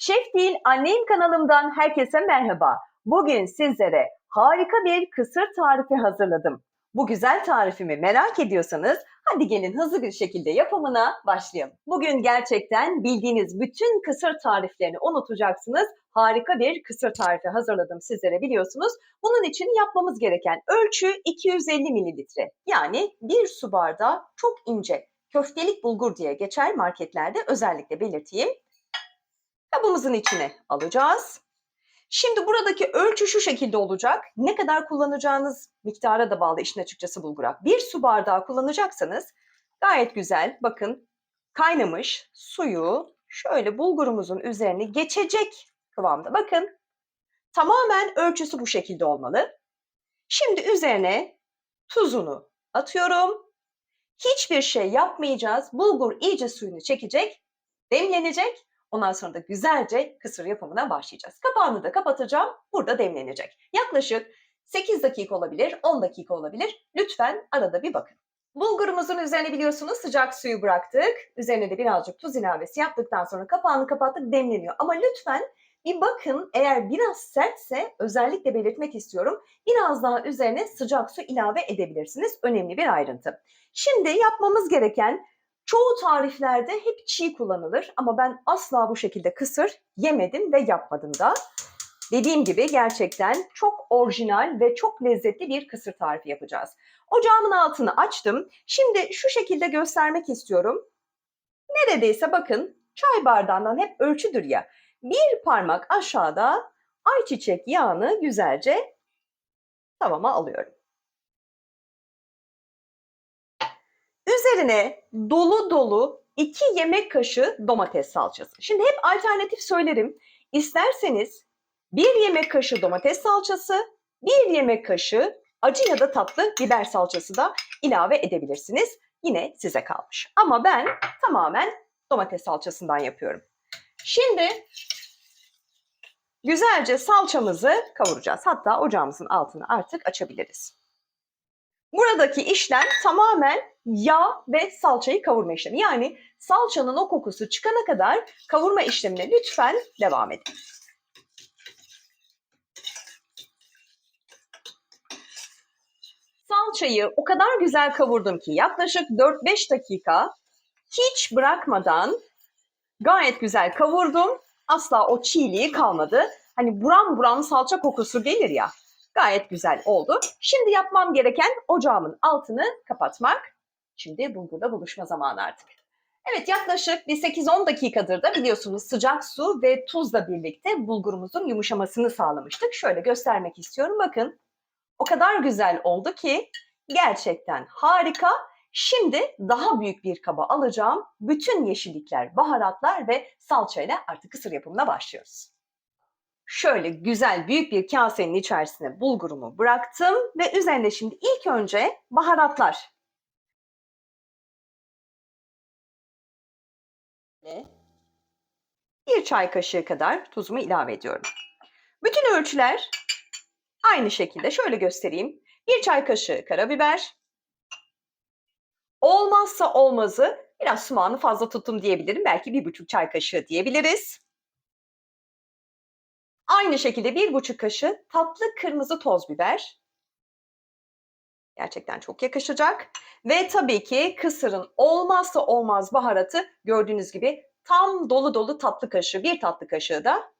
Şef değil anneyim kanalımdan herkese merhaba. Bugün sizlere harika bir kısır tarifi hazırladım. Bu güzel tarifimi merak ediyorsanız hadi gelin hızlı bir şekilde yapımına başlayalım. Bugün gerçekten bildiğiniz bütün kısır tariflerini unutacaksınız. Harika bir kısır tarifi hazırladım sizlere biliyorsunuz. Bunun için yapmamız gereken ölçü 250 mililitre. Yani bir su bardağı çok ince köftelik bulgur diye geçer marketlerde özellikle belirteyim. Kabımızın içine alacağız. Şimdi buradaki ölçü şu şekilde olacak. Ne kadar kullanacağınız miktara da bağlı işin açıkçası bulgura. Bir su bardağı kullanacaksanız gayet güzel. Bakın kaynamış suyu şöyle bulgurumuzun üzerine geçecek kıvamda. Bakın tamamen ölçüsü bu şekilde olmalı. Şimdi üzerine tuzunu atıyorum. Hiçbir şey yapmayacağız. Bulgur iyice suyunu çekecek, demlenecek. Ondan sonra da güzelce kısır yapımına başlayacağız. Kapağını da kapatacağım. Burada demlenecek. Yaklaşık 8 dakika olabilir, 10 dakika olabilir. Lütfen arada bir bakın. Bulgurumuzun üzerine biliyorsunuz sıcak suyu bıraktık. Üzerine de birazcık tuz ilavesi yaptıktan sonra kapağını kapattık demleniyor. Ama lütfen bir bakın eğer biraz sertse özellikle belirtmek istiyorum. Biraz daha üzerine sıcak su ilave edebilirsiniz. Önemli bir ayrıntı. Şimdi yapmamız gereken çoğu tariflerde hep çiğ kullanılır ama ben asla bu şekilde kısır yemedim ve yapmadım da. Dediğim gibi gerçekten çok orijinal ve çok lezzetli bir kısır tarifi yapacağız. Ocağımın altını açtım. Şimdi şu şekilde göstermek istiyorum. Neredeyse bakın çay bardağından hep ölçüdür ya. Bir parmak aşağıda ayçiçek yağını güzelce tavama alıyorum. Üzerine dolu dolu 2 yemek kaşığı domates salçası. Şimdi hep alternatif söylerim. İsterseniz 1 yemek kaşığı domates salçası, 1 yemek kaşığı acı ya da tatlı biber salçası da ilave edebilirsiniz. Yine size kalmış. Ama ben tamamen domates salçasından yapıyorum. Şimdi güzelce salçamızı kavuracağız. Hatta ocağımızın altını artık açabiliriz. Buradaki işlem tamamen yağ ve salçayı kavurma işlemi. Yani salçanın o kokusu çıkana kadar kavurma işlemine lütfen devam edin. Salçayı o kadar güzel kavurdum ki yaklaşık 4-5 dakika hiç bırakmadan gayet güzel kavurdum. Asla o çiğliği kalmadı. Hani buram buram salça kokusu gelir ya. Gayet güzel oldu. Şimdi yapmam gereken ocağımın altını kapatmak. Şimdi bulgurla buluşma zamanı artık. Evet yaklaşık bir 8-10 dakikadır da biliyorsunuz sıcak su ve tuzla birlikte bulgurumuzun yumuşamasını sağlamıştık. Şöyle göstermek istiyorum. Bakın o kadar güzel oldu ki gerçekten harika. Şimdi daha büyük bir kaba alacağım. Bütün yeşillikler, baharatlar ve salçayla artık kısır yapımına başlıyoruz. Şöyle güzel büyük bir kasenin içerisine bulgurumu bıraktım ve üzerine şimdi ilk önce baharatlar. Bir çay kaşığı kadar tuzumu ilave ediyorum. Bütün ölçüler aynı şekilde şöyle göstereyim. Bir çay kaşığı karabiber. Olmazsa olmazı biraz sumağını fazla tuttum diyebilirim. Belki bir buçuk çay kaşığı diyebiliriz. Aynı şekilde bir buçuk kaşığı tatlı kırmızı toz biber. Gerçekten çok yakışacak. Ve tabii ki kısırın olmazsa olmaz baharatı gördüğünüz gibi tam dolu dolu tatlı kaşığı, bir tatlı kaşığı da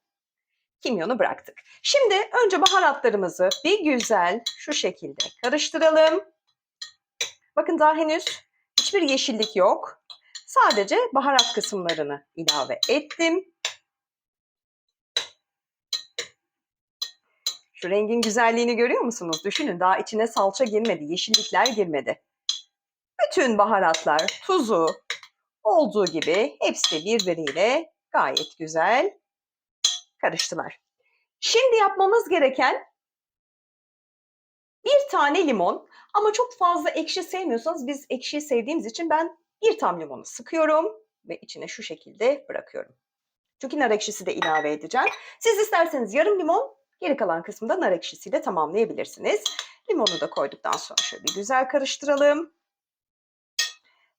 kimyonu bıraktık. Şimdi önce baharatlarımızı bir güzel şu şekilde karıştıralım. Bakın daha henüz hiçbir yeşillik yok. Sadece baharat kısımlarını ilave ettim. Şu rengin güzelliğini görüyor musunuz? Düşünün daha içine salça girmedi, yeşillikler girmedi. Bütün baharatlar, tuzu olduğu gibi hepsi birbiriyle gayet güzel karıştılar. Şimdi yapmamız gereken bir tane limon ama çok fazla ekşi sevmiyorsanız biz ekşiyi sevdiğimiz için ben bir tam limonu sıkıyorum ve içine şu şekilde bırakıyorum. Çünkü nar ekşisi de ilave edeceğim. Siz isterseniz yarım limon, Geri kalan kısmı nar ekşisiyle tamamlayabilirsiniz. Limonu da koyduktan sonra şöyle bir güzel karıştıralım.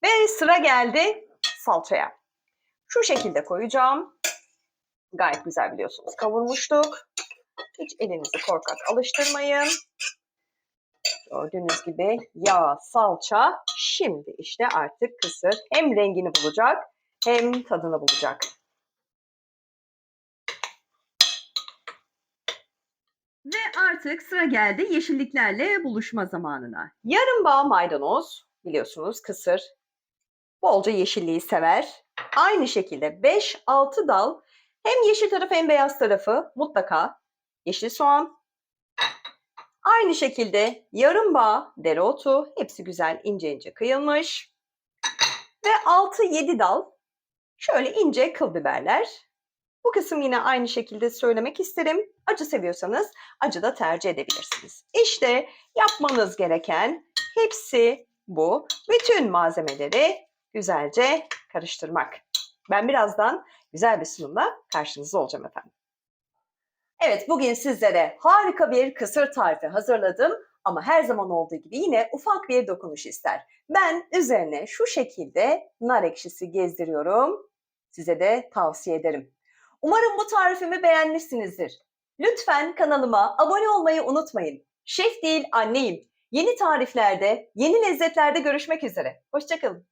Ve sıra geldi salçaya. Şu şekilde koyacağım. Gayet güzel biliyorsunuz kavurmuştuk. Hiç elinizi korkak alıştırmayın. Gördüğünüz gibi yağ, salça şimdi işte artık kısır hem rengini bulacak hem tadını bulacak. Ve artık sıra geldi yeşilliklerle buluşma zamanına. Yarım bağ maydanoz biliyorsunuz kısır bolca yeşilliği sever. Aynı şekilde 5-6 dal hem yeşil tarafı hem beyaz tarafı mutlaka yeşil soğan. Aynı şekilde yarım bağ dereotu hepsi güzel ince ince kıyılmış. Ve 6-7 dal şöyle ince kıl biberler. Bu kısım yine aynı şekilde söylemek isterim. Acı seviyorsanız acı da tercih edebilirsiniz. İşte yapmanız gereken hepsi bu. Bütün malzemeleri güzelce karıştırmak. Ben birazdan güzel bir sunumla karşınızda olacağım efendim. Evet bugün sizlere harika bir kısır tarifi hazırladım ama her zaman olduğu gibi yine ufak bir dokunuş ister. Ben üzerine şu şekilde nar ekşisi gezdiriyorum. Size de tavsiye ederim. Umarım bu tarifimi beğenmişsinizdir. Lütfen kanalıma abone olmayı unutmayın. Şef değil anneyim. Yeni tariflerde, yeni lezzetlerde görüşmek üzere. Hoşçakalın.